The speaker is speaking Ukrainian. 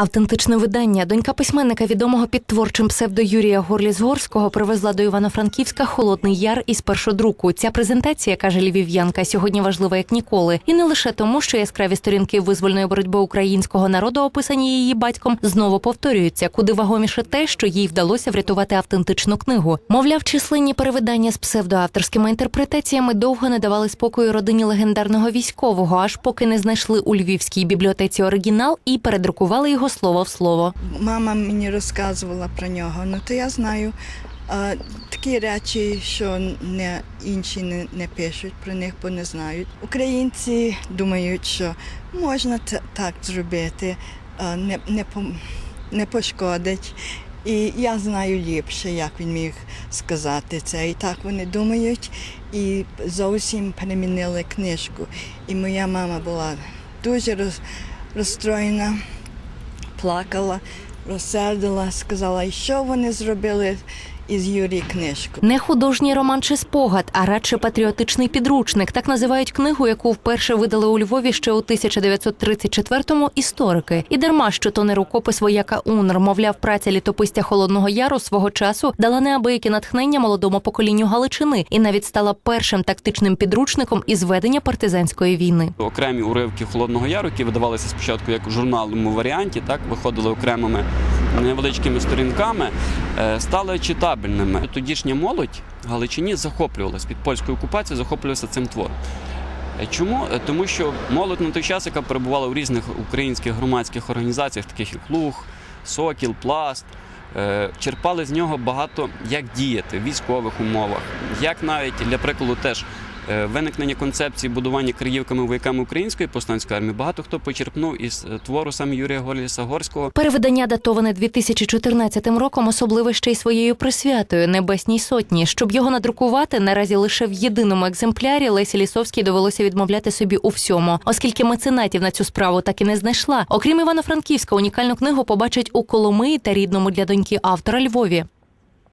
Автентичне видання. Донька письменника, відомого під творчим псевдо Юрія Горліс-Горського, привезла до Івано-Франківська Холодний Яр із першодруку. Ця презентація, каже львів'янка, сьогодні важлива як ніколи. І не лише тому, що яскраві сторінки визвольної боротьби українського народу, описані її батьком, знову повторюються, куди вагоміше те, що їй вдалося врятувати автентичну книгу. Мовляв, численні перевидання з псевдоавторськими інтерпретаціями довго не давали спокою родині легендарного військового, аж поки не знайшли у львівській бібліотеці оригінал і передрукували його слово в слово. Мама мені розказувала про нього, ну то я знаю а, такі речі, що не, інші не, не пишуть про них, бо не знають. Українці думають, що можна так зробити, а, не, не, пом- не пошкодить. І я знаю ліпше, як він міг сказати це. І так вони думають, і зовсім перемінили книжку. І моя мама була дуже роз, розстроєна плакала, розсердила, сказала, що вони зробили із Юрій книжку. Не художній роман чи спогад, а радше патріотичний підручник. Так називають книгу, яку вперше видали у Львові ще у 1934-му історики. І дарма, що то не рукопис вояка УНР, мовляв, праця літописця Холодного Яру свого часу дала неабияке натхнення молодому поколінню Галичини і навіть стала першим тактичним підручником із ведення партизанської війни. окремі уривки Холодного Яру, які видавалися спочатку як у журналному варіанті, так виходили окремими невеличкими сторінками, е, стали читабельними. Тодішня молодь в Галичині захоплювалась під польською окупацією, захоплювалася цим твором. Е, Чому? Е, Тому що молодь на той час, яка перебувала у різних українських громадських організаціях, таких як Луг, Сокіл, Пласт, черпали з нього багато, як діяти в військових умовах, як навіть для прикладу теж е, виникнення концепції будування криївками вояками української повстанської армії. Багато хто почерпнув із е, твору саме Юрія Горліса Горського. Перевидання датоване 2014 роком, особливе ще й своєю присвятою Небесній сотні. Щоб його надрукувати, наразі лише в єдиному екземплярі Лесі Лісовській довелося відмовляти собі у всьому, оскільки меценатів на цю справу так і не знайшла. Окрім Івано-Франківська, унікальну книгу побачать у Коломиї та рідному для доньки автора Львові.